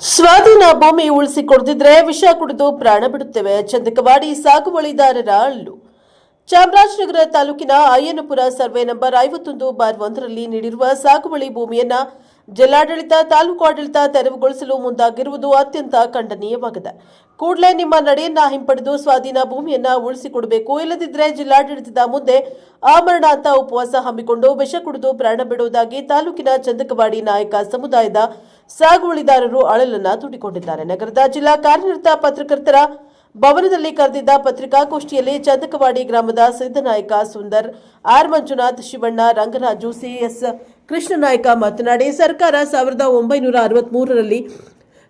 ಸ್ವಾಧೀನ ಭೂಮಿ ಉಳಿಸಿಕೊಡದಿದ್ರೆ ವಿಷ ಕುಡಿದು ಪ್ರಾಣ ಬಿಡುತ್ತೇವೆ. ಚಂದಕವಾಡಿ ಸಾಗುವಳಿದಾರರ ಅಳ್ಳು ಚಾಮರಾಜನಗರ ತಾಲೂಕಿನ ಅಯ್ಯನಪುರ ಸರ್ವೆ ನಂಬರ್ ಐವತ್ತೊಂದು ಬಾರ್ ಒಂದರಲ್ಲಿ ನೀಡಿರುವ ಸಾಗುವಳಿ ಭೂಮಿಯನ್ನ ಜಿಲ್ಲಾಡಳಿತ, ತಾಲೂಕು ಆಡಳಿತ ತೆರವುಗೊಳಿಸಲು ಮುಂದಾಗಿರುವುದು ಅತ್ಯಂತ ಖಂಡನೀಯವಾಗಿದೆ. ಕೂಡಲೇ ನಿಮ್ಮ ನಡೆಯನ್ನ ಹಿಂಪಡೆದು ಸ್ವಾಧೀನ ಭೂಮಿಯನ್ನ ಉಳಿಸಿಕೊಡಬೇಕು. ಇಲ್ಲದಿದ್ದರೆ ಜಿಲ್ಲಾಡಳಿತದ ಮುಂದೆ ಆಮರಣಾಂತ ಉಪವಾಸ ಹಮ್ಮಿಕೊಂಡು ವಿಷ ಕುಡಿದು ಪ್ರಾಣ ಬಿಡುವುದಾಗಿ ತಾಲೂಕಿನ ಚಂದಕವಾಡಿ ನಾಯಕ ಸಮುದಾಯದ ಸಾಗುವಳಿದಾರರು ಅಳಲನ್ನ ತುಡಿಕೊಂಡಿದ್ದಾರೆ ನಗರದ ಜಿಲ್ಲಾ ಕಾರ್ಯನಿರತ ಪತ್ರಕರ್ತರ ಭವನದಲ್ಲಿ ಕರೆದಿದ್ದ ಪತ್ರಿಕಾಗೋಷ್ಠಿಯಲ್ಲಿ ಚಂದಕವಾಡಿ ಗ್ರಾಮದ ಸಿದ್ದನಾಯಕ ಸುಂದರ್, ಆರ್ ಮಂಜುನಾಥ್ ಶಿವಣ್ಣ, ರಂಗರಾಜು ಸಿಎಸ್ ಕೃಷ್ಣನಾಯಕ ಮಾತನಾಡಿ, ಸರ್ಕಾರ ಸಾವಿರದ ಒಂಬೈನೂರ ಅರವತ್ಮೂರರಲ್ಲಿ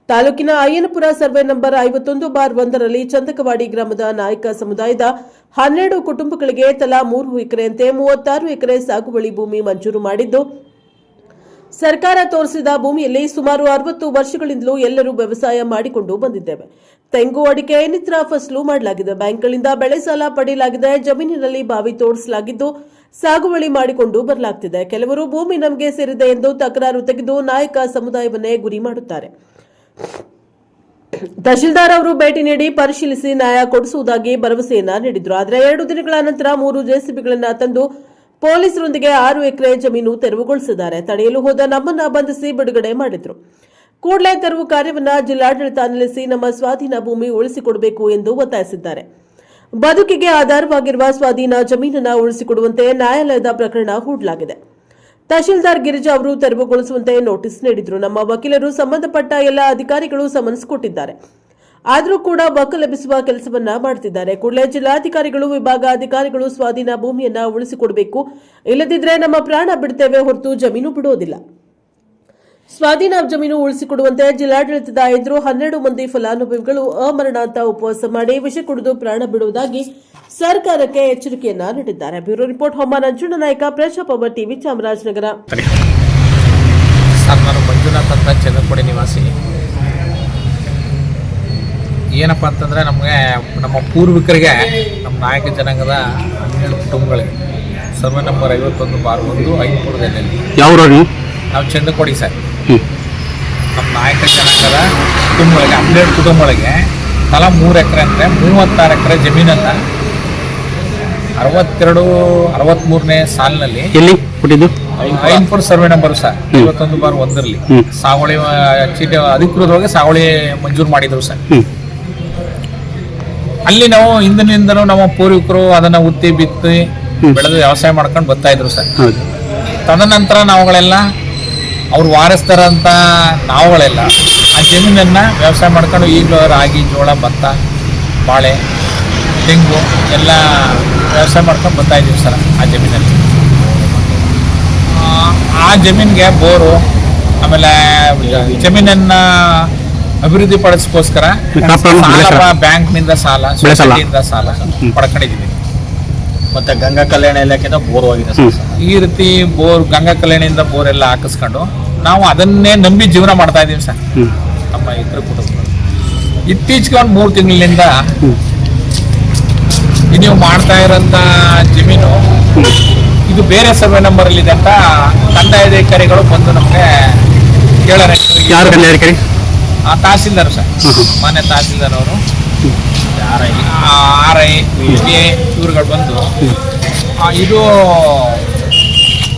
ತಾಲೂಕಿನ ಅಯ್ಯನಪುರ ಸರ್ವೆ ನಂಬರ್ ಐವತ್ತೊಂದು ಬಾರ್ ಒಂದರಲ್ಲಿ ಚಂದಕವಾಡಿ ಗ್ರಾಮದ ನಾಯಕ ಸಮುದಾಯದ ಹನ್ನೆರಡು ಕುಟುಂಬಗಳಿಗೆ ತಲಾ ಮೂರು ಎಕರೆಯಂತೆ ಮೂವತ್ತಾರು ಎಕರೆ ಸಾಗುವಳಿ ಭೂಮಿ ಮಂಜೂರು ಮಾಡಿದ್ದು, ಸರ್ಕಾರ ತೋರಿಸಿದ ಭೂಮಿಯಲ್ಲಿ ಸುಮಾರು ಅರವತ್ತು ವರ್ಷಗಳಿಂದಲೂ ಎಲ್ಲರೂ ವ್ಯವಸಾಯ ಮಾಡಿಕೊಂಡು ಬಂದಿದ್ದೇವೆ. ತೆಂಗು ಅಡಿಕೆ ಇನ್ನಿತರ ಫಸಲು ಮಾಡಲಾಗಿದೆ. ಬ್ಯಾಂಕ್ಗಳಿಂದ ಬೆಳೆ ಸಾಲ ಪಡೆಯಲಾಗಿದೆ. ಜಮೀನಿನಲ್ಲಿ ಬಾವಿ ತೋಡಿಸಲಾಗಿದ್ದು ಸಾಗುವಳಿ ಮಾಡಿಕೊಂಡು ಬರಲಾಗ್ತಿದೆ. ಕೆಲವರು ಭೂಮಿ ನಮಗೆ ಸೇರಿದೆ ಎಂದು ತಕರಾರು ತೆಗೆದು ನಾಯಕ ಸಮುದಾಯವನ್ನೇ ಗುರಿ ಮಾಡುತ್ತಾರೆ. ತಹಶೀಲ್ದಾರ್ ಅವರು ಭೇಟಿ ನೀಡಿ ಪರಿಶೀಲಿಸಿ ನ್ಯಾಯ ಕೊಡಿಸುವುದಾಗಿ ಭರವಸೆಯನ್ನ ನೀಡಿದ್ರು. ಆದರೆ ಎರಡು ದಿನಗಳ ನಂತರ ಮೂರು ಜೆಸಿಬಿಗಳನ್ನ ತಂದು ಪೊಲೀಸರೊಂದಿಗೆ ಆರು ಎಕರೆ ಜಮೀನು ತೆರವುಗೊಳಿಸಿದ್ದಾರೆ. ತಡೆಯಲು ಹೋದ ನಮ್ಮನ್ನ ಬಂಧಿಸಿ ಬಿಡುಗಡೆ ಮಾಡಿದ್ರು. ಕೂಡಲೇ ತೆರವು ಕಾರ್ಯವನ್ನ ಜಿಲ್ಲಾಡಳಿತ ನಿಲ್ಲಿಸಿ ನಮ್ಮ ಸ್ವಾಧೀನ ಭೂಮಿ ಉಳಿಸಿಕೊಡಬೇಕು ಎಂದು ಒತ್ತಾಯಿಸಿದ್ದಾರೆ. ಬದುಕಿಗೆ ಆಧಾರವಾಗಿರುವ ಸ್ವಾಧೀನ ಜಮೀನನ್ನ ಉಳಿಸಿಕೊಡುವಂತೆ ನ್ಯಾಯಾಲಯದ ಪ್ರಕರಣ ಹೂಡಲಾಗಿದೆ. ತಹಶೀಲ್ದಾರ್ ಗಿರಿಜಾ ಅವರು ತೆರವುಗೊಳಿಸುವಂತೆ ನೋಟಿಸ್ ನೀಡಿದ್ರು. ನಮ್ಮ ವಕೀಲರು ಸಂಬಂಧಪಟ್ಟ ಎಲ್ಲ ಅಧಿಕಾರಿಗಳು ಸಮನ್ಸ್ ಕೊಟ್ಟಿದ್ದಾರೆ. ಆದರೂ ಕೂಡ ಬಕ್ಕ ಲಭಿಸುವ ಕೆಲಸವನ್ನ ಮಾಡ್ತಿದ್ದಾರೆ. ಕೂಡಲೇ ಜಿಲ್ಲಾಧಿಕಾರಿಗಳು, ವಿಭಾಗ ಅಧಿಕಾರಿಗಳು ಸ್ವಾಧೀನ ಭೂಮಿಯನ್ನ ಉಳಿಸಿಕೊಡಬೇಕು. ಇಲ್ಲದಿದ್ರೆ ನಮ್ಮ ಪ್ರಾಣ ಬಿಡ್ತೇವೆ ಹೊರತು ಜಮೀನು ಬಿಡೋದಿಲ್ಲ. ಸ್ವಾಧೀನ ಜಮೀನು ಉಳಿಸಿಕೊಡುವಂತೆ ಜಿಲ್ಲಾಡಳಿತದ ಎದುರು ಹನ್ನೆರಡು ಮಂದಿ ಫಲಾನುಭವಿಗಳು ಅಮರಣಾಂತ ಉಪವಾಸ ಮಾಡಿ ವಿಷ ಕುಡಿದು ಪ್ರಾಣ ಬಿಡುವುದಾಗಿ ಸರ್ಕಾರಕ್ಕೆ ಎಚ್ಚರಿಕೆಯನ್ನ ನೀಡಿದ್ದಾರೆ. ಬ್ಯೂರೋ ರಿಪೋರ್ಟ್ ಹೊಮ್ಮ ನಂಜುಂಡ ನಾಯಕ ಪ್ರಜಾಪವ ಟಿವಿ ಚಾಮರಾಜನಗರ. ನಾನು ಮಂಜುನಾಥ್ ಅಂತ ಚಂದ್ರಕೋಡಿ ನಿವಾಸಿ. ಏನಪ್ಪ ಅಂತಂದರೆ ನಮಗೆ ನಮ್ಮ ಪೂರ್ವಿಕರಿಗೆ ನಮ್ಮ ನಾಯಕ ಜನಾಂಗದ ಹನ್ನೆರಡು ಕುಟುಂಬಗಳಿಗೆ ಸರ್ವೆ ನಂಬರ್ ಐವತ್ತೊಂದು ಬಾರ್ ಒಂದು ಐದು ಪುರದಲ್ಲಿ ಯಾವ ನಾವು ಚಂದ್ರಕೋಡಿ ಸರ್. ನಮ್ಮ ನಾಯಕ ಜನಾಂಗದ ಕುಟುಂಬಗಳಿಗೆ ಹನ್ನೆರಡು ಕುಟುಂಬಗಳಿಗೆ ತಲಾ ಮೂರು ಎಕರೆ ಅಂದರೆ ಮೂವತ್ತಾರು ಎಕರೆ ಜಮೀನನ್ನು ಅರವತ್ತೆರಡು ಅರವತ್ತ್ಮೂರನೇ ಸಾಲಿನಲ್ಲಿ ಎಲ್ಲಿ ಕೊಟ್ಟಿದ್ದು? Ainpura survey number sir. ಇವತ್ತೊಂದು ಬಾರ್ ಒಂದರಲ್ಲಿ. ಸಾವಳಿ ಚೀಟಿ ಅಧಿಕೃತವಾಗಿ ಸಾವಳಿ ಮಂಜೂರು ಮಾಡಿದ್ರು ಸರ್. ಅಲ್ಲಿ ನಾವು ಹಿಂದಿನಿಂದನೂ ನಮ್ಮ ಪೂರ್ವಿಕರು ಅದನ್ನ ಉತ್ತಿ ಬಿತ್ತಿ ಬೆಳೆದು ವ್ಯವಸಾಯ ಮಾಡ್ಕೊಂಡು ಬರ್ತಾ ಇದ್ರು ಸರ್. ತದನಂತರ ನಾವುಗಳೆಲ್ಲ ಅವ್ರು ವಾರಿಸ್ತಾರಂತ ನಾವುಗಳೆಲ್ಲ ಆ ಜಮೀನನ್ನ ವ್ಯವಸಾಯ ಮಾಡ್ಕೊಂಡು ಈಗಲೂ ರಾಗಿ ಜೋಳ ಭತ್ತ ಬಾಳೆ ತೆಂಗು ಎಲ್ಲ ವ್ಯವಸಾಯ ಮಾಡ್ಕೊಂಡು ಬರ್ತಾ ಇದೀವಿ ಸರ್ ಆ ಜಮೀನಲ್ಲಿ ಆ, ಆ ಜಮೀನಿಗೆ ಬೋರು ಆಮೇಲೆ ಜಮೀನನ್ನ ಅಭಿವೃದ್ಧಿ ಪಡಿಸ್ಕೋಸ್ಕರ. ಬ್ಯಾಂಕ್ನಿಂದ ಸಾಲ ಸಾಲ. ಸೊಸೈಟಿಯಿಂದ ಸಾಲ ಪಡ್ಕೊಂಡಿದ್ದೀವಿ ಮತ್ತೆ ಗಂಗಾ ಕಲ್ಯಾಣ ಇಲಾಖೆಯಿಂದ ಬೋರ್ ಹೋಗಿದೆ ಸರ್. ಈ ರೀತಿ ಬೋರ್ ಗಂಗಾ ಕಲ್ಯಾಣಿಯಿಂದ ಬೋರ್ ಎಲ್ಲ ಹಾಕಿಸ್ಕೊಂಡು ನಾವು ಅದನ್ನೇ ನಂಬಿ ಜೀವನ ಮಾಡ್ತಾ ಇದೀವಿ ಸರ್. ನಮ್ಮ ಇತರ ಕುಟುಂಬ ಇತ್ತೀಚೆಗೆ ಒಂದು ಮೂರು ತಿಂಗಳಿಂದ ಹ್ಞೂ ನೀವು ಮಾಡ್ತಾ ಇರೋಂಥ ಜಮೀನು ಇದು ಬೇರೆ ಸರ್ವೆ ನಂಬರ್ ಅಲ್ಲಿ ಇದೆ ಅಂತ ದಂಡಾಧಿಕಾರಿಗಳು ಅಧಿಕಾರಿಗಳು ಬಂದು ನಮಗೆ ಕೇಳಾರೆ. ತಹಸೀಲ್ದಾರ್ ಸರ್. ಮಾನ್ಯ ತಹಸೀಲ್ದಾರ್ ಅವರು. ಆರ್. ಐ ಆರ್ ಐ ಇವ್ರುಗಳು ಬಂದು ಇದು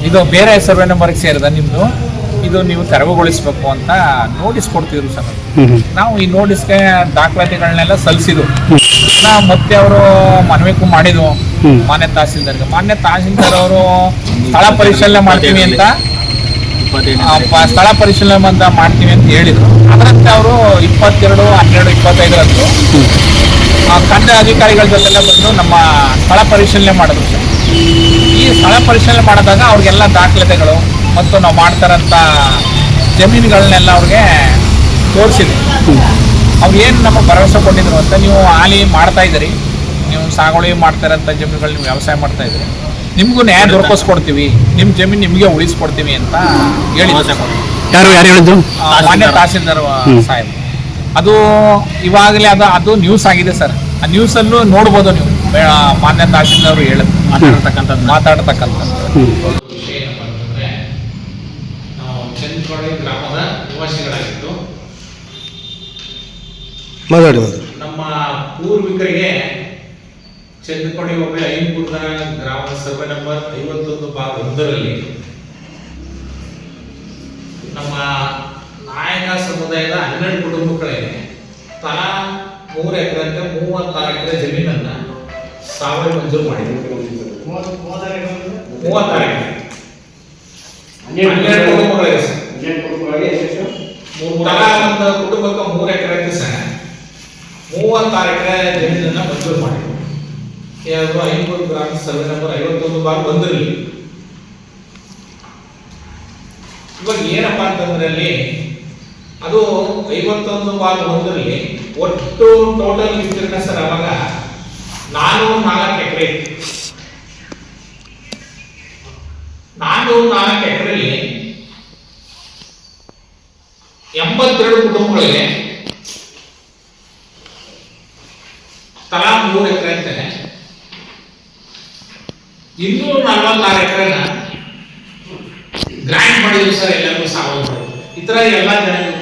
ಇದು ಬೇರೆ ಸರ್ವೆ ನಂಬರ್ಗೆ ಸೇರಿದ ನಿಮ್ಮದು ಇದು ನೀವು ತೆರವುಗೊಳಿಸ್ಬೇಕು ಅಂತ ನೋಟಿಸ್ ಕೊಡ್ತಿದ್ರು ಸರ್. ನಾವು ಈ ನೋಟಿಸ್ಗೆ ದಾಖಲಾತಿಗಳನ್ನೆಲ್ಲ ಸಲ್ಲಿಸಿದ್ರು ಮತ್ತೆ ಅವರು ಮನವಿಗೂ ಮಾಡಿದ್ವು ಮಾನ್ಯ ತಹಸೀಲ್ದಾರ್ಗೆ. ಮಾನ್ಯ ತಹಸೀಲ್ದಾರ್ ಅವರು ಸ್ಥಳ ಪರಿಶೀಲನೆ ಮಾಡ್ತೀವಿ ಅಂತ ಸ್ಥಳ ಪರಿಶೀಲನೆ ಅಂತ ಮಾಡ್ತೀವಿ ಅಂತ ಹೇಳಿದ್ರು. ಅದರಂತೆ ಅವರು ಇಪ್ಪತ್ತೆರಡು ಹನ್ನೆರಡು ಇಪ್ಪತ್ತೈದರಂದು ಕಂದಾಯ ಅಧಿಕಾರಿಗಳ ಜೊತೆಲ್ಲ ಬಂದು ನಮ್ಮ ಸ್ಥಳ ಪರಿಶೀಲನೆ ಮಾಡಿದ್ರು ಸರ್. ಈ ಸ್ಥಳ ಪರಿಶೀಲನೆ ಮಾಡಿದಾಗ ಅವ್ರಿಗೆಲ್ಲ ದಾಖಲೆಗಳು ಮತ್ತು ನಾವು ಮಾಡ್ತಾರಂಥ ಜಮೀನುಗಳನ್ನೆಲ್ಲ ಅವ್ರಿಗೆ ತೋರಿಸಿದೆ. ಅವ್ರು ಏನು ನಮಗೆ ಭರವಸೆ ಕೊಟ್ಟಿದ್ರು ಅಂತ ನೀವು ಹಾಲಿ ಮಾಡ್ತಾ ಇದ್ದೀರಿ. ನೀವು ಸಾಗುವಳಿ ಮಾಡ್ತಾರಂಥ ಜಮೀನುಗಳು ನೀವು ವ್ಯವಸಾಯ ಮಾಡ್ತಾ ಇದ್ದೀರಿ. ನಿಮಗೂ ನ್ಯಾಯ ದೊರಕಿಸ್ಕೊಡ್ತೀವಿ. ನಿಮ್ಮ ಜಮೀನು ನಿಮಗೆ ಉಳಿಸ್ಕೊಡ್ತೀವಿ ಅಂತ ಹೇಳಿ ಯಾರು ಯಾರು ಹೇಳಿದ್ರು? ಮಾನ್ಯ ತಹಸೀಲ್ದಾರ್. ಸಾಹೇಬ್. ಅದು ಇವಾಗಲೇ ಅದು ಅದು ನ್ಯೂಸ್ ಆಗಿದೆ ಸರ್. ಆ ನ್ಯೂಸಲ್ಲೂ ನೋಡ್ಬೋದು ನೀವು. ಬೇ- ಮಾನ್ಯ ತಹಸೀಲ್ದಾರ್ ಅವರು ಹೇಳುದು ಮಾತಾಡ್ತಕ್ಕಂಥದ್ದು ಮಾತಾಡ್ತಕ್ಕಂಥದ್ದು. ಗ್ರಾಮದ ನಿವಾಸಿಗಳಾಗಿದ್ದು ಮಾತಾಡಿ ಮಾತಾಡಿ. ನಮ್ಮ ಪೂರ್ವಿಕರಿಗೆ ಚಂದ್ರಕೋಡಿ ಒಬ್ಬ ಐನ್ಪುರದ ಗ್ರಾಮ ಸರ್ವೆ ನಂಬರ್ ಐವತ್ತೊಂದು ಭಾಗ ಒಂದರಲ್ಲಿ ನಮ್ಮ ನಾಯಕ ಸಮುದಾಯದ ಹನ್ನೆರಡು ಕುಟುಂಬಗಳಿಗೆ ತಲಾ ಮೂರು ಎಕರೆ ಮೂವತ್ತಾರು ಎಕರೆ ಜಮೀನನ್ನ ಸಾವಿರ ಮಂಜೂರು ಮಾಡಿದ್ರು. ಮೂವತ್ತಾರು ಎಕರೆ. ಹನ್ನೆರಡು ಕುಟುಂಬಗಳಿಗೆ. ತಲಾ ಒಂದು ಕುಟುಂಬಕ್ಕೆ ಮೂರು ಎಕರೆ ಸಹ ಮೂವತ್ತಾರು ಎಕರೆ ಜಮೀನನ್ನ ಮಂಜೂರು ಮಾಡಿದ್ರು. ಯಾವುದು ಐನೂರು ಗ್ರಾಮ ಸರ್ವೆ ನಂಬರ್ ಐವತ್ತೊಂದು ಬಾರ್ ಬಂದಿರಲಿ. ಇವಾಗ ಏನಪ್ಪಾ ಅಂತಂದ್ರೆ ಅಲ್ಲಿ ಅದು ಐವತ್ತೊಂದು ಬಾಲ್ ಒಂದರಲ್ಲಿ ಒಟ್ಟು ಟೋಟಲ್ ವಿಸ್ತೀರ್ಣ ಸರ್ ಅವಾಗ ನಾನೂರ ನಾಲ್ಕು ಎಕರೆ ಇತ್ತು. ನಾನೂರ ನಾಲ್ಕು ಎಕರೆಯಲ್ಲಿ ಎಂಬತ್ತೆರಡು ಕುಟುಂಬಗಳಿಗೆ ತಲಾ ಮೂರು ಎಕರೆ ಅಂತಾನೆ ಇನ್ನೂರ ನಲವತ್ತಾರು ಎಕರೆನ ಗ್ರ್ಯಾಂಡ್ ಮಾಡಿದ್ರು ಸರ್ ಎಲ್ಲರಿಗೂ ಸಾವಿರ. ಈ ಥರ ಎಲ್ಲ ಜನಗಳಿಗೂ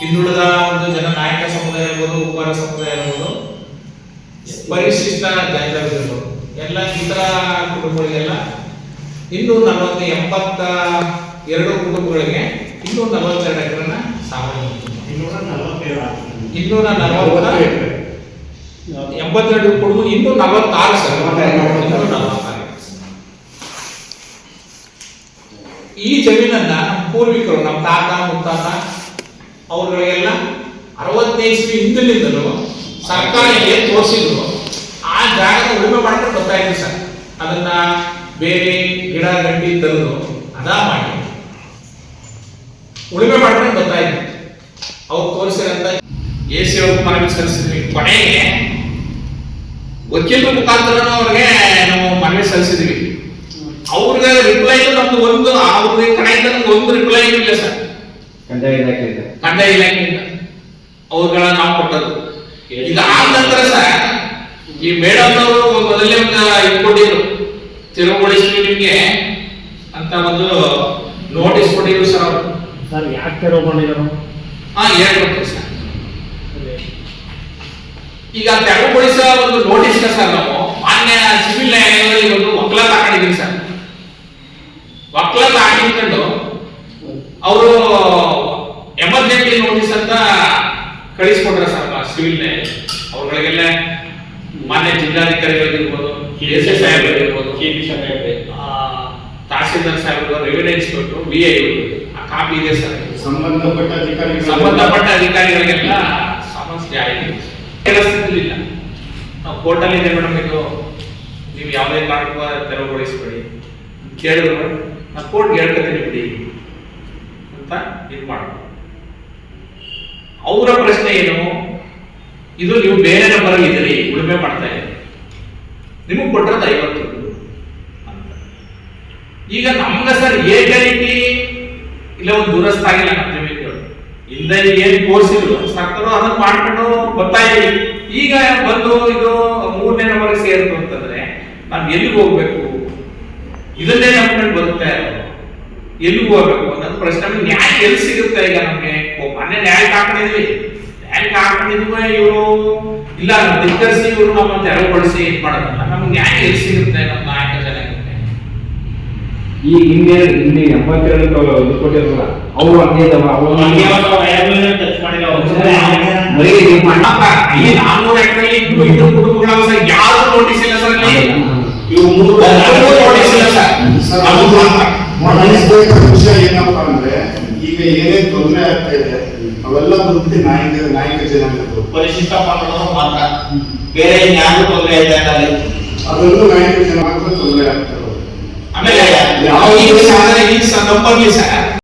ಹಿಂದುಳಿದ ಒಂದು ಜನ ನಾಯಕ ಸಮುದಾಯ ಇರ್ಬೋದು ಉಪ್ಪಾರ ಸಮುದಾಯ ಇರ್ಬೋದು ಪರಿಶಿಷ್ಟ ಜಾತಿಗಳು ಎಲ್ಲ ಇತರ ಕುಟುಂಬಗಳಿಗೆಲ್ಲ ಇನ್ನೂರ ನಲವತ್ತು ಎಂಬತ್ತ ಎರಡು ಕುಟುಂಬಗಳಿಗೆ ಇನ್ನೂರ ನಲವತ್ತೆರಡು ಎಕರೆನ ಸಾಮಾನ್ಯ ಇನ್ನೂರ ನಲವತ್ತ ಎಂಬತ್ತೆರಡು ಕುಟುಂಬ ಇನ್ನೂ ನಲವತ್ತಾರು ಸರ್. ಇನ್ನೂರ ನಲವತ್ತಾರು. ಈ ಜಮೀನನ್ನ ನಮ್ಮ ಪೂರ್ವಿಕರು ನಮ್ಮ ತಾತ ಮುತ್ತಾತ ಅವ್ರಗಳಿಗೆಲ್ಲ ಅರವತ್ತೈದು ಇಸ್ವಿ ಹಿಂದಿನಿಂದಲೂ ಸರ್ಕಾರಕ್ಕೆ ತೋರಿಸಿದ್ರು. ಆ ಜಾಗದ ಉಳುಮೆ ಮಾಡ್ಕೊಂಡು ಗೊತ್ತಾಯ್ತು ಸರ್. ಅದನ್ನ ಬೇರೆ ಗಿಡ ಗಂಟಿ ತಂದು ಅದ ಮಾಡಿ ಉಳುಮೆ ಮಾಡ್ಕೊಂಡು ಗೊತ್ತಾಯ್ತು ಅವ್ರು ತೋರಿಸಿರಂತ ಎ ಸಿ ಅವ್ರ ಮನವಿ ಸಲ್ಲಿಸಿದ್ವಿ. ಕೊನೆಗೆ ವಕೀಲರ ಮುಖಾಂತರ ಅವ್ರಿಗೆ ನಾವು ಮನವಿ ಸಲ್ಲಿಸಿದ್ವಿ. ಅವ್ರಿಗೆ ರಿಪ್ಲೈ ನಮ್ದು ಒಂದು ಅವ್ರಿಗೆ ಕಡೆಯಿಂದ ನಮ್ಗೆ ಒಂದು ರಿಪ್ಲೈ ಇಲ್ಲ ಸರ್. ಕಂದಾಯ ಇಲಾಖೆಯಿಂದ ಅವ್ರುಗಳ ನಾವು ಕೊಟ್ಟದ್ದು. ಈಗ ಆದ ನಂತರ ಸರ್ ಈ ಮೇಡಮ್ ಅವರು ಮೊದಲೇ ಒಂದು ಇಟ್ಕೊಂಡಿದ್ರು ತಿರುಗುಗೊಳಿಸಿ ನಿಮ್ಗೆ ಅಂತ ಒಂದು ನೋಟಿಸ್ ಕೊಟ್ಟಿದ್ರು ಸರ್ ಅವರು. ಸರ್ ಯಾಕೆ ತೆರವುಗೊಂಡಿದ್ರು ಹಾ ಹೇಳ್ಕೊಡ್ತೀವಿ ಸರ್. ಈಗ ತೆರವುಗೊಳಿಸೋ ಒಂದು ನೋಟಿಸ್ ಸರ್ ನಾವು. ಮಾನ್ಯ ಸಿವಿಲ್ ನ್ಯಾಯಾಲಯದಲ್ಲಿ ಒಂದು ಒಕ್ಕಲಾಟ ಹಾಕೊಂಡಿದೀವಿ ಸರ್. ಒಕ್ಕಲಾಟ ಹಾಕಿಕೊಂಡು ಅವರು ನೋಟಿಸ್ ಅಂತ ಕಳಿಸ್ಕೊಟ್ರ ಸರ್ ಸಿವಿಲ್ ಅವ್ರಗಳಿಗೆಲ್ಲ ಮಾನ್ಯ ಜಿಲ್ಲಾಧಿಕಾರಿಗಳಿರ್ಬೋದು ಎಸ್ ಎಸ್ ಪಿ ಆ, ತಹಸೀಲ್ದಾರ್ ಸಾಹೇಬರು ರೆವಿನ್ಯೂ ಇನ್ಸ್ಪೆಕ್ಟರ್ ವಿ ಐ ಆ ಕಾಪಿ ಇದೆ ಸರ್. ಸಂಬಂಧಪಟ್ಟ ಅಧಿಕಾರಿ ಸಂಬಂಧಪಟ್ಟ ಅಧಿಕಾರಿಗಳಿಗೆಲ್ಲ ಸಮಸ್ಯೆ ಆಗಿದೆ. ಕೆಲಸದಲ್ಲಿಲ್ಲ ನಾವು ಕೋರ್ಟಲ್ಲಿ ಇದೆ ಮೇಡಮ್ ಇದು ನೀವು ಯಾವುದೇ ಕಾರಣಕ್ಕೂ ತೆರವುಗೊಳಿಸ್ಬೇಡಿ. ಕೇಳಿದ್ರು ನಾನು ಕೋರ್ಟ್ಗೆ ಹೇಳ್ಕೊತೀನಿ ಬಿಡಿ ಅಂತ ಇದು ಮಾಡೋದು ಅವರ ಪ್ರಶ್ನೆ ಏನು? ಇದು ನೀವು ಬೇರೆ ನಂಬರ್ ಇದ್ದೀರಿ ಉಳುಮೆ ಮಾಡ್ತಾ ಇದ್ದೀರಿ. ನಿಮಗೆ ಕೊಟ್ಟರೆ ಐವತ್ತು ಈಗ ನಮ್ಗೆ ಸರ್ ಏಕರೀತಿ ಇಲ್ಲ ಒಂದು ದುರಸ್ತ ಆಗಿಲ್ಲ, ನಮ್ಮ ಜಮೀನುಗಳು. ಹಿಂದೆ ಏನ್ ತೋರಿಸಿದ್ರು ಸಾಕ್ತಾರೋ ಅದನ್ನ ಮಾಡ್ಕೊಂಡು ಬರ್ತಾ ಇಲ್ಲ ಈಗ ಬಂದು ಇದು ಮೂರನೇ ನಂಬರ್ ಸೇರ್ತು ಅಂತಂದ್ರೆ, ನಾನು ಎಲ್ಲಿಗೆ ಹೋಗ್ಬೇಕು? ಇದನ್ನೇ ನಂಬ್ಕೊಂಡು ಬರುತ್ತೆ. ಎಲ್ಲಿಗೆ ಹೋಗ್ಬೇಕು ಅನ್ನೋದು ಪ್ರಶ್ನೆ. ನ್ಯಾಯ ಎಲ್ಲಿ ಸಿಗುತ್ತೆ ಈಗ ನಮ್ಗೆ? ಮೊನ್ನೆ ನ್ಯಾಯಕ್ಕೆ ಹಾಕೊಂಡಿದ್ವಿ ನ್ಯಾಯಕ್ಕೆ ಹಾಕೊಂಡಿದ್ವಿ ಇವರು ಇಲ್ಲ ಧಿಕ್ಕರಿಸಿ ಇವರು ನಮ್ಮ ತೆರವುಗೊಳಿಸಿ ಇದು ಮಾಡೋದಲ್ಲ ನಮ್ಗೆ ನ್ಯಾಯ ಎಲ್ಲಿ ಸಿಗುತ್ತೆ? ನಮ್ಮ ನಾಯಕ ಜನಕ್ಕೆ. ಈ ಹಿಂದೆ ಎಂಬತ್ತೆರಡು ಕೋಟಿ ಕೊಟ್ಟಿರಲ್ಲ ಅವರು ಹಂಗೆ ಇದಾವ ಅವು ಟಚ್ ಮಾಡಿಲ್ಲ ಈ ನಾನ್ನೂರು ಇನ್ನು ಇನ್ನು ಕುಟುಂಬಗಳ ಸರ್ ಯಾರು ನೋಟಿಸ್ ಇಲ್ಲ ಸರ್ ಅಲ್ಲಿ? ಇವು ಮೂರು ನೋಟಿಸ್ ಇಲ್ಲ ಸರ್. ಮಾತ್ರ. ವಿಷಯ ಏನಪ್ಪಾ ಅಂದ್ರೆ ಈಗ ಏನೇ ತೊಂದರೆ ಆಗ್ತಾ ಇದೆ ಅವೆಲ್ಲ ಬಂದ್ಬಿಟ್ಟು ನಾಯಕ ನಾಯಕ ಜನಾಂಗದ್ದು ಪರಿಶಿಷ್ಟ ಪಂಗಡದವರು ಮಾತ್ರ ಬೇರೆ ಯಾರು ತೊಂದರೆ ಇದೆ ಅದರಲ್ಲೂ ನಾಯಕ ಮಾತ್ರ ತೊಂದರೆ ಆಗ್ತಾರೆ ಆಮೇಲೆ ಯಾವ ಈ ನಂಬರ್ಲಿ ಸರ್